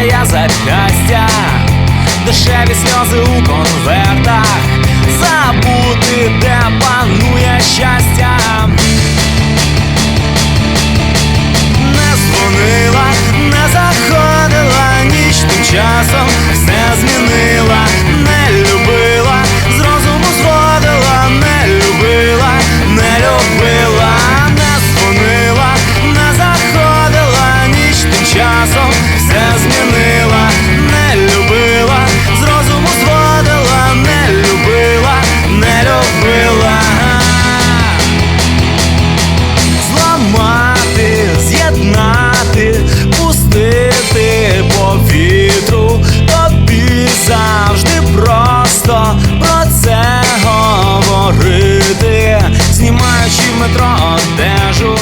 твоє запястя, дешеві сльози у конвертах, говорити, знімаючи метро одежу.